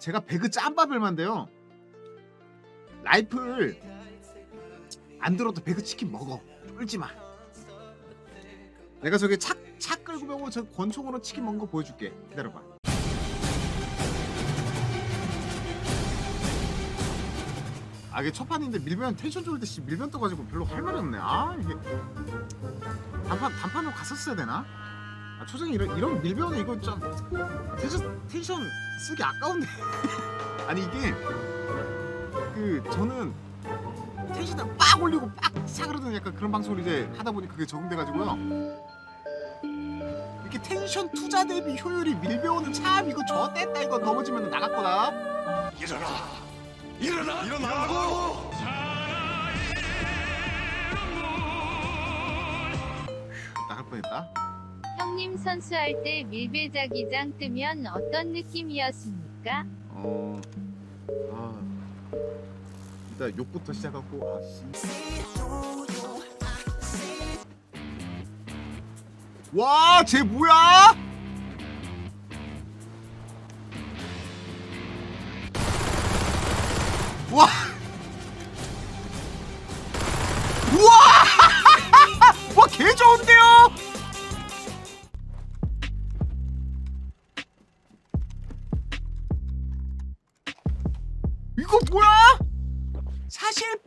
제가 배그 짬밥을 만데요. 라이플 안 들어도 배그 치킨 먹어. 쫄지 마. 내가 저기 차, 차 끌고 가고 저 권총으로 치킨 먹는 거 보여줄게. 기다려봐. 아 이게 첫 판인데 밀면 텐션 좋을 때 씨, 밀면 떠가지고 별로 할 말이 없네. 아 이게 단판 단판으로 갔었어야 되나? 아 초장이 이런 이런 밀면은 이거 좀 텐션 텐션 쓰기 아까운데. 아니 이게 그 저는 텐션을 빡 올리고 빡 사그러드는 약간 그런 방송을 이제 하다 보니 그게 적응돼가지고요. 이렇게 텐션 투자 대비 효율이 밀배우는 참 이거 저 뗐다 이거 넘어지면 나갔거나. 일어나 일어나 일어나라고 나갈 뻔했다. 형님 선수할 때 밀배자기장 뜨면 어떤 느낌이었습니까? 어. 아. 일단 욕부터 시작하고 아 씨. 와, 쟤 뭐야? 이거 뭐야? 사실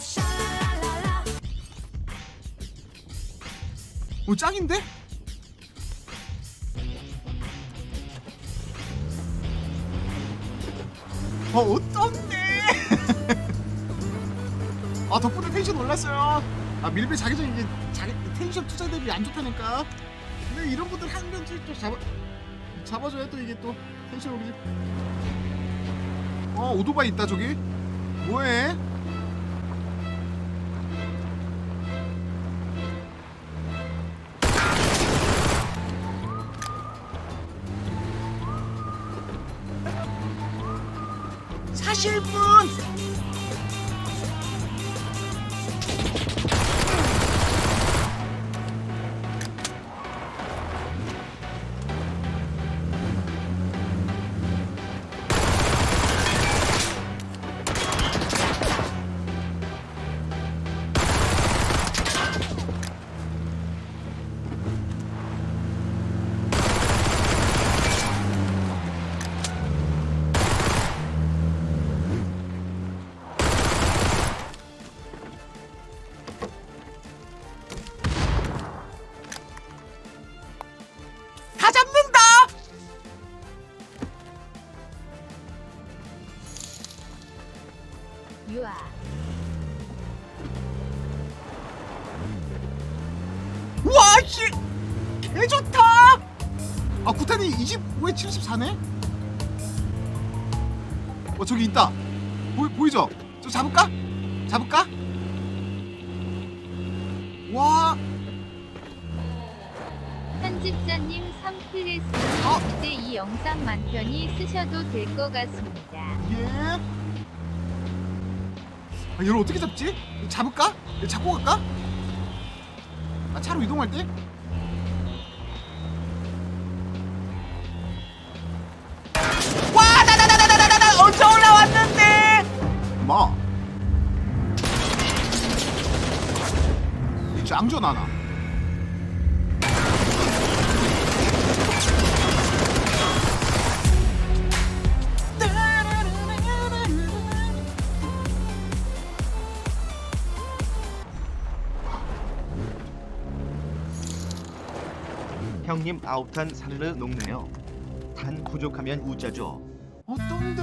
sha-la-la-la. 오 짱인데? 어 어떤데? 아 덕분에 텐션 올랐어요. 아 밀배 자기 전 이제 자기 텐션 투자 대비 안 좋다니까. 근데 이런 분들 한 명씩 또 잡아 잡아줘야 또 이게 또 텐션 오르지. 어 오토바이 있다 저기. 뭐해? 사실 분. 씨, 개 좋다. 아 구탄이 25에 74네. 어 저기 있다. 보 보이죠? 저 잡을까? 잡을까? 와, 편집자님 3클래스 어? 이제 이 영상 만 편히 쓰셔도 될 것 같습니다. 예. 아, 얘를 어떻게 잡지? 잡을까? 잡고 갈까? 아, 차로 이동할 때? 와, 나나나나나나나 언제 올라왔는데? 마. 이 짱전 하나. 형님 아홉탄 사르르 녹네요. 단 부족하면 우짜죠. 어떤데?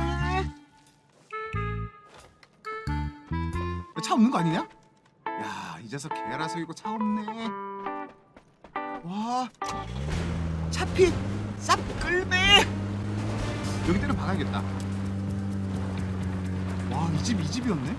차 없는 거 아니냐? 야, 이제서 개라서 이거 차 없네. 와, 차핏 쌉 끌배. 여기 때는 박아야겠다. 와, 이 집 이 집이었네.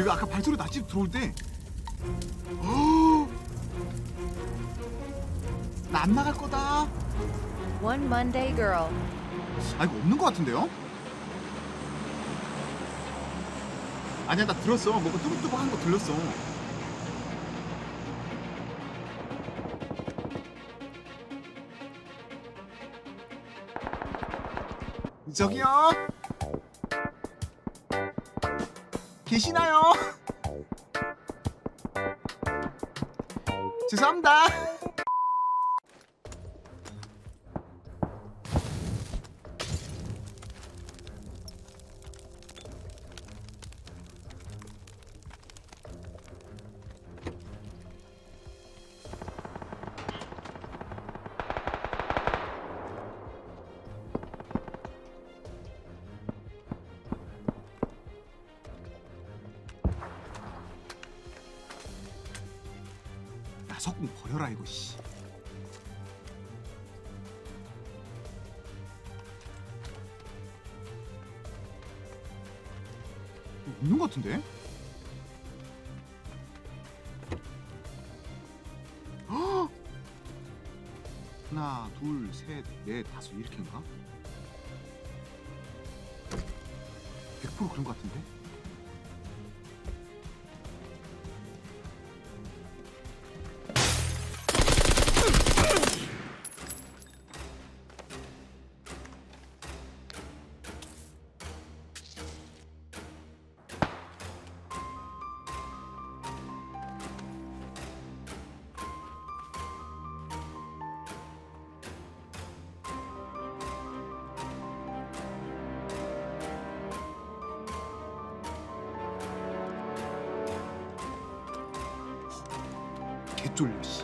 여기 아까 발소리 났지 들어올 때 나 안 나갈 거다. One Monday girl. 아 이거 없는 것 같은데요? 아니야 나 들었어. 뭔가 뚜벅뚜벅한 거 들렸어. 저기요. 계시나요? 죄송합니다. 야 석궁 버려라 이거 씨. 이거 없는 것 같은데? 헉! 하나, 둘, 셋, 넷, 다섯 이렇게인가? 100% 그런 것 같은데? 개쫄려 씨.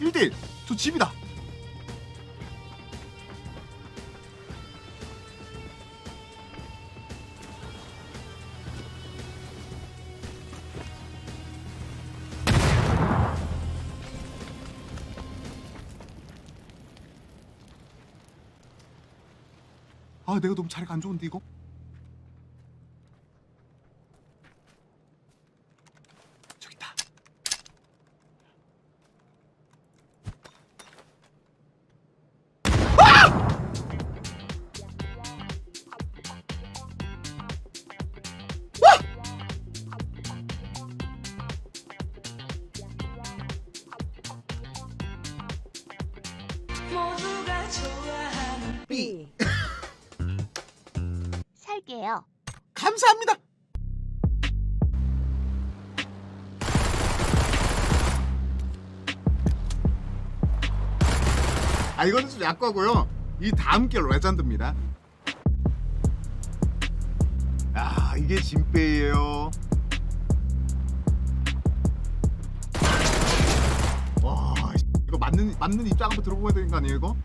일대일저 집이다. 아 내가 너무 자리가 안 좋은데 이거? 모두가 좋아 살게요. 감사합니다 아 이거는 좀 약과고요 이 다음 게 레전드입니다 야 이게 진빼예요 와 이거 맞는 맞는 입장 한번 들어보야 되는 거 아니에요 이거?